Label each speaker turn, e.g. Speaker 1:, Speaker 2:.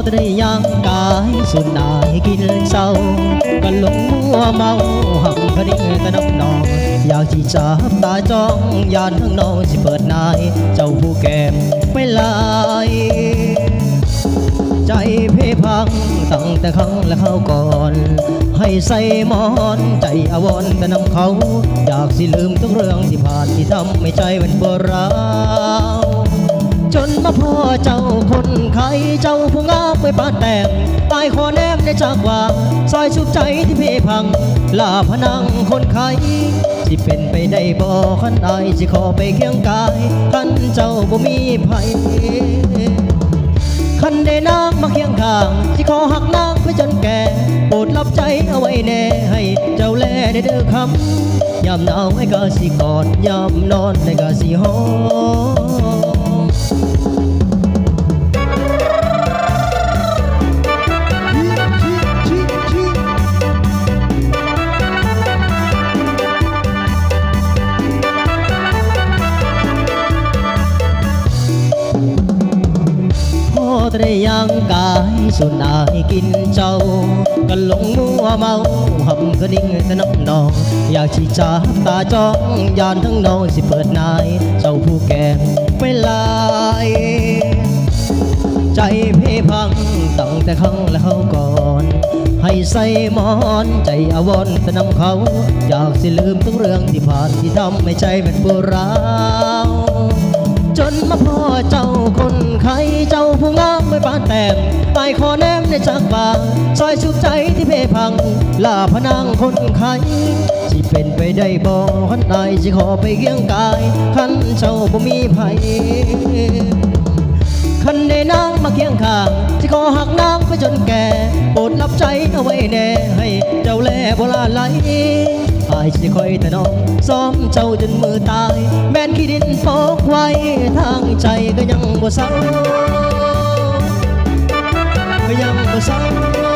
Speaker 1: ายสุดนายกินเศร้าก็หลงมัวเมาหักคดีแต่น้ำนองอยากที่จะตาจ้องยานข้างนอกสิเปิดนาย เจ้าผู้แก้มไม่ลายใจเพพังตั้งแต่ครั้งและเข้าก่อน ให้ใส่หมอนใจอวรณ์แต่นำเขา อยากสิลืมทุกเรื่องที่ผ่านที่ทำให้ใจมันปวดร้าว พ่อเจ้าคนไข้เจ้าผู้งามไปปาดแต่งตายขอแนบในจากว่าซอยสุขใจที่เพพัง ลาพนังคนไข้สิเป็นไปได้บ่ขันอสิขอไปเคียงกายขันเจ้าบ่มีภัยคันได้นางมาเคียงข้างที่ขอหักนางไปจนแก่โปรดรับใจเอาไว้แน่ให้เจ้าแลได้เด้อคำยามหนาวไอ้ก็สิกอดยามนอนไอ้ก็สิหอม ตรยังกายสุนายกินเจ้าก็หลงมัวเมาหำกระดิ่งแต่น้ำนอง อยากชี้จาตาจ้องยานทั้งนองสิเปิดนาย เจ้าผู้แก่ไปลายใจเพพังตั้งแต่ครั้งแล้วก่อน ให้ใส่หมอนใจอาวรณ์แต่นำเขา อยากสิลืมทุกเรื่องที่ผ่านที่ทำให้ใจเป็นปวดร้าวจนมาพ่อเจ้าคน ไม่ปานแต่งตายคอแนมในจากบางซอยชุบใจที่เพพังลาพนังคนไข้สิเป็นไปได้บ่ขันใดสิขอไปเคียงกายขันเจ้าบ่มีภัยคันได้นางมาเคียงข้างที่ขอหักนางไปจนแก่โปรดรับใจเอาไว้แน่ให้เจ้าแลโบราไหลอายจะคอยแต่น้องซ้อมเจ้าจนมือตาย แม่นขี้ดินฟอกไว้ทางใจก็ยังบ่เศร้า ก็ยังบ่เศร้า